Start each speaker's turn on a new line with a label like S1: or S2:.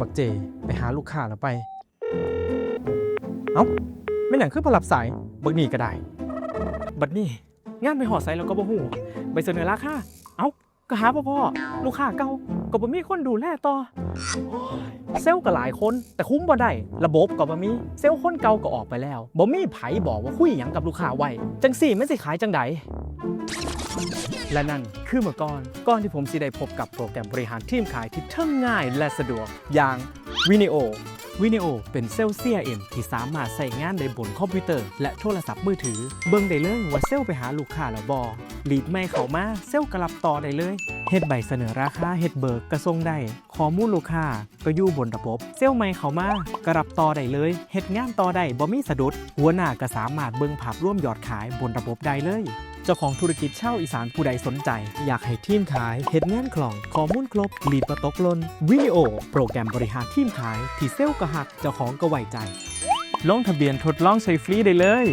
S1: บักเจ ไปหาลูกค้าแล้วไป เอ้าไม่หนังขึ้นพอหลับสายบักนี่ก็ได้ บัดนี้งานไปหอดใส่แล้วก็บ่หูไปเสนอราคาเอ้าก็หาพ่อพ่อลูกค้าเก่าก็บ่มีคนดูแลต่อเซลล์ก็หลายคนแต่คุ้มบ่ได้ระบบก็บ่มีเซลล์คนเก่าก็ออกไปแล้วบ่มีไผบอกว่าคุยหยังกับลูกค้าไว้จังสี่ไมันสิขายจังใด และนั่นคือเมื่อก่อนก่อนที่ผมสิได้พบกับโปรแกรมบริหารทีมขายที่ทั้งง่ายและสะดวกอย่างวินิโอวินิโอเป็นเซลล์ CRM ที่สามารถใส่งานได้บนคอมพิวเตอร์และโทรศัพท์มือถือ เบิ่งได้เลยว่าเซลล์ไปหาลูกค้าแล้วบอลีดไม่เข้ามาเซลล์กรับต่อได้เลยเฮ็ดใบเสนอราคาเฮ็ดเบิกกระทรงได้ข้อมูลลูกค้าก็อยู่บนระบบ เซลไม่เข้ามากรับต่อได้เลยเฮ็ดงานต่อได้บ่มีสะดุด หัวหน้าก็สามารถเบิ่งภาพร่วมยอดขายบนระบบได้เลย จ้าของธุรกิจเช่าอีสานผู้ใดสนใจ อยากให้ทีมขายเห็ดงานคล่องข้อมูลครบลีดประตกลนวิดีโอ โปรแกรมบริหารทีมขายที่เซลกระหักเจ้าของก็ไว้ใจลงทะเบียนทดลองใช้ฟรีได้เลย